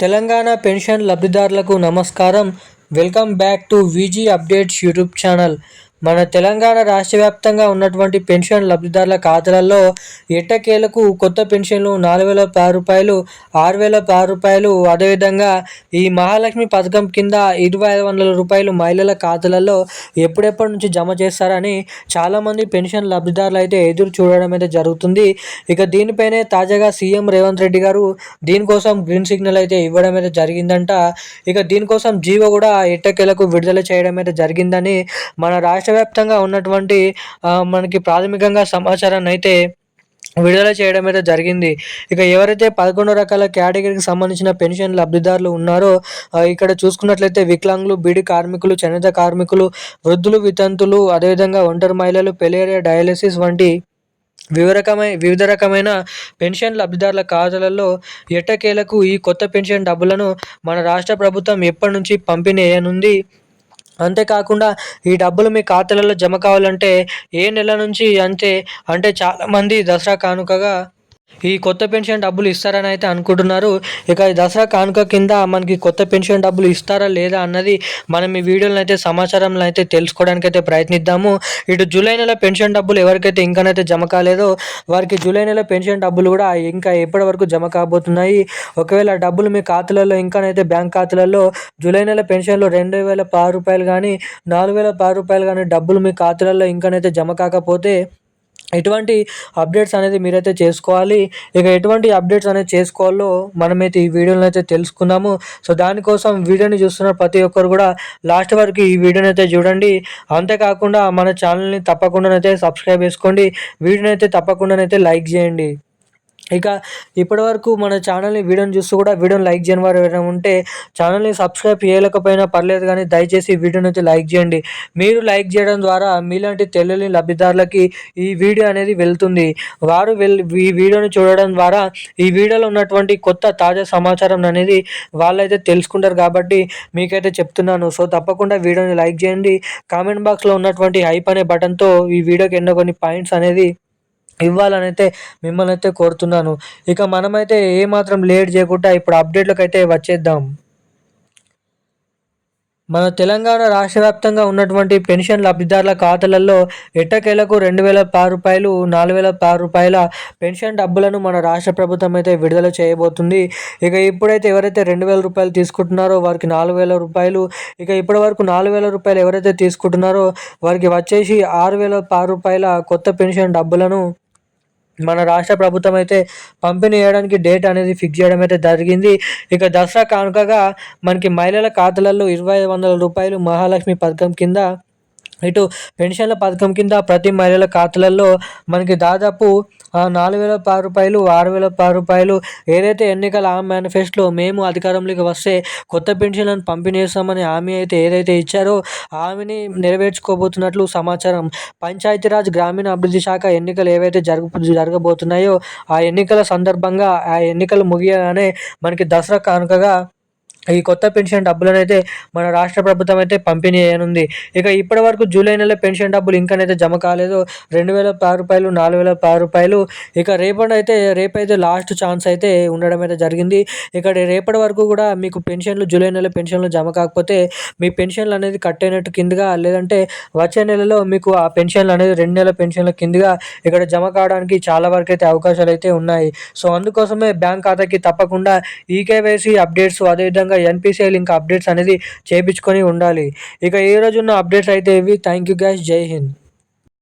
Telangana pension లబ్ధిదారులకు నమస్కారం. Welcome back to VG updates YouTube channel. మన తెలంగాణ రాష్ట్ర వ్యాప్తంగా ఉన్నటువంటి పెన్షన్ లబ్ధిదారుల ఖాతాలలో ఎట్టకేలకు కొత్త పెన్షన్లు నాలుగు వేల పది రూపాయలు ఆరు వేల పది రూపాయలు అదేవిధంగా ఈ మహాలక్ష్మి పథకం కింద ఇరవై ఐదు వందల రూపాయలు మహిళల ఖాతాలలో ఎప్పుడెప్పటి నుంచి జమ చేస్తారని చాలామంది పెన్షన్ లబ్ధిదారులు అయితే ఎదురు చూడడం అయితే జరుగుతుంది. ఇక దీనిపైనే తాజాగా సీఎం రేవంత్ రెడ్డి గారు దీనికోసం గ్రీన్ సిగ్నల్ అయితే ఇవ్వడం అయితే జరిగిందంట. ఇక దీనికోసం జీవో కూడా ఎట్టకేలకు విడుదల చేయడం అయితే జరిగిందని మన రాష్ట్ర వ్యాప్తంగా ఉన్నటువంటి మనకి ప్రాథమికంగా సమాచారాన్ని అయితే విడుదల చేయడం అయితే జరిగింది. ఇక ఎవరైతే పదకొండు రకాల కేటగిరీకి సంబంధించిన పెన్షన్ లబ్ధిదారులు ఉన్నారో ఇక్కడ చూసుకున్నట్లయితే వికలాంగులు బీడి కార్మికులు చేనేత కార్మికులు వృద్ధులు వితంతులు అదేవిధంగా ఒంటరి మహిళలు పెలేరియా డయాలసిస్ వంటి వివిధ రకమైన వివిధ రకమైన పెన్షన్ లబ్ధిదారుల ఖాతాలలో ఎట్టకేలకు ఈ కొత్త పెన్షన్ డబ్బులను మన రాష్ట్ర ప్రభుత్వం ఎప్పటి నుంచి పంపిణీ అయ్యనుంది అంతేకాకుండా ఈ డబ్బులు మీ ఖాతాలలో జమ కావాలంటే ఏ నెల నుంచి అంతే అంటే చాలామంది దసరా కానుకగా ఈ కొత్త పెన్షన్ డబ్బులు ఇస్తారని అయితే అనుకుంటున్నారు. ఇక దసరా కానుక కింద మనకి కొత్త పెన్షన్ డబ్బులు ఇస్తారా లేదా అన్నది మనం ఈ వీడియోలో అయితే సమాచారంలో అయితే తెలుసుకోవడానికి అయితే ప్రయత్నిద్దాము. ఇటు జూలై నెల పెన్షన్ డబ్బులు ఎవరికైతే ఇంకానైతే జమ కాలేదో వారికి జూలై నెల పెన్షన్ డబ్బులు కూడా ఇంకా ఎప్పటి వరకు జమ కాబోతున్నాయి. ఒకవేళ డబ్బులు మీ ఖాతాలలో ఇంకానైతే బ్యాంక్ ఖాతాలలో జూలై నెల పెన్షన్లు రెండు వేల పది రూపాయలు కానీ నాలుగు వేల పది రూపాయలు కానీ డబ్బులు మీ ఖాతాలలో ఇంకానైతే జమ కాకపోతే ఎటువంటి అప్డేట్స్ అనేది మీరైతే చేసుకోవాలి. ఇక ఎటువంటి అప్డేట్స్ అనేది చేసుకోవాలో మనమైతే ఈ వీడియోని అయితే తెలుసుకున్నాము సో దానికోసం వీడియోని చూస్తున్న ప్రతి ఒక్కరు కూడా లాస్ట్ వరకు ఈ వీడియోని అయితే చూడండి. అంతేకాకుండా మన ఛానల్ని తప్పకుండానైతే సబ్స్క్రైబ్ చేసుకోండి. వీడియోని అయితే తప్పకుండానైతే లైక్ చేయండి. ఇక ఇప్పటివరకు మన ఛానల్ని వీడియోని చూస్తూ కూడా వీడియోని లైక్ చేయని వారు ఎవరైనా ఉంటే ఛానల్ని సబ్స్క్రైబ్ చేయలేకపోయినా పర్లేదు కానీ దయచేసి వీడియోని అయితే లైక్ చేయండి. మీరు లైక్ చేయడం ద్వారా మీలాంటి తెలియని లబ్ధిదారులకి ఈ వీడియో అనేది వెళ్తుంది. వారు ఈ వీడియోని చూడడం ద్వారా ఈ వీడియోలో ఉన్నటువంటి కొత్త తాజా సమాచారం అనేది వాళ్ళైతే తెలుసుకుంటారు కాబట్టి మీకైతే చెప్తున్నాను. సో తప్పకుండా వీడియోని లైక్ చేయండి. కామెంట్ బాక్స్లో ఉన్నటువంటి హైప్ అనే బటన్తో ఈ వీడియోకి ఎన్నో కొన్ని పాయింట్స్ అనేది ఇవ్వాలని అయితే మిమ్మల్ని అయితే కోరుతున్నాను. ఇక మనమైతే ఏమాత్రం లేట్ చేయకుండా ఇప్పుడు అప్డేట్లకు అయితే వచ్చేద్దాం. మన తెలంగాణ రాష్ట్ర వ్యాప్తంగా ఉన్నటువంటి పెన్షన్ లబ్ధిదారుల ఖాతాలలో ఎట్టకేలకు రెండు వేల పది రూపాయలు నాలుగు వేల పది రూపాయల పెన్షన్ డబ్బులను మన రాష్ట్ర ప్రభుత్వం అయితే విడుదల చేయబోతుంది. ఇక ఇప్పుడైతే ఎవరైతే రెండు వేల రూపాయలు తీసుకుంటున్నారో వారికి నాలుగు వేల రూపాయలు ఇక ఇప్పటి వరకు నాలుగు వేల రూపాయలు ఎవరైతే తీసుకుంటున్నారో వారికి వచ్చేసి ఆరు వేల పది రూపాయల కొత్త పెన్షన్ డబ్బులను మన రాష్ట్ర ప్రభుత్వం అయితే పంపిణీ చేయడానికి డేట్ అనేది ఫిక్స్ చేయడం అయితే జరిగింది. ఇక దసరా కానుకగా మనకి మహిళల ఖాతాలలో ఇరవై వందల రూపాయలు మహాలక్ష్మి పథకం కింద ఇటు పెన్షన్ల పథకం కింద ప్రతి మహిళల ఖాతాలలో మనకి దాదాపు నాలుగు వేల పది రూపాయలు ఆరు వేల పది రూపాయలు ఏదైతే ఎన్నికల ఆ మేనిఫెస్టోలో మేము అధికారంలోకి వస్తే కొత్త పెన్షన్లను పంపిణీ చేస్తామని హామీ అయితే ఏదైతే ఇచ్చారో హామీని నెరవేర్చుకోబోతున్నట్లు సమాచారం. పంచాయతీరాజ్ గ్రామీణ అభివృద్ధి శాఖ ఎన్నికలు ఏవైతే జరుగు జరగబోతున్నాయో ఆ ఎన్నికల సందర్భంగా ఆ ఎన్నికలు ముగియగానే మనకి దసరా కానుకగా ఈ కొత్త పెన్షన్ డబ్బులను అయితే మన రాష్ట్ర ప్రభుత్వం అయితే పంపిణీ చేయనుంది. ఇక ఇప్పటి వరకు జూలై నెల పెన్షన్ డబ్బులు ఇంకానైతే జమ కాలేదు. రెండు వేల పది రూపాయలు నాలుగు వేల పది రూపాయలు. ఇక రేపటి అయితే రేపైతే లాస్ట్ ఛాన్స్ అయితే ఉండడం అయితే జరిగింది. ఇక్కడ రేపటి వరకు కూడా మీకు పెన్షన్లు జూలై నెల పెన్షన్లు జమ కాకపోతే మీ పెన్షన్లు అనేది కట్ అయినట్టు కిందగా లేదంటే వచ్చే నెలలో మీకు ఆ పెన్షన్లు అనేది రెండు నెలల పెన్షన్ల కిందగా ఇక్కడ జమ కావడానికి చాలా వరకు అయితే అవకాశాలు అయితే ఉన్నాయి. సో అందుకోసమే బ్యాంక్ ఖాతాకి తప్పకుండా ఈకేవైసీ అప్డేట్స్ అదేవిధంగా ఖచ్చితంగా ఎన్పిసిఐ లింక్ అప్డేట్స్ అనేది చేయించుకొని ఉండాలి. ఇక ఈ రోజున్న అప్డేట్స్ అయితే ఇవి. థ్యాంక్ యూ గైస్ జై హింద్.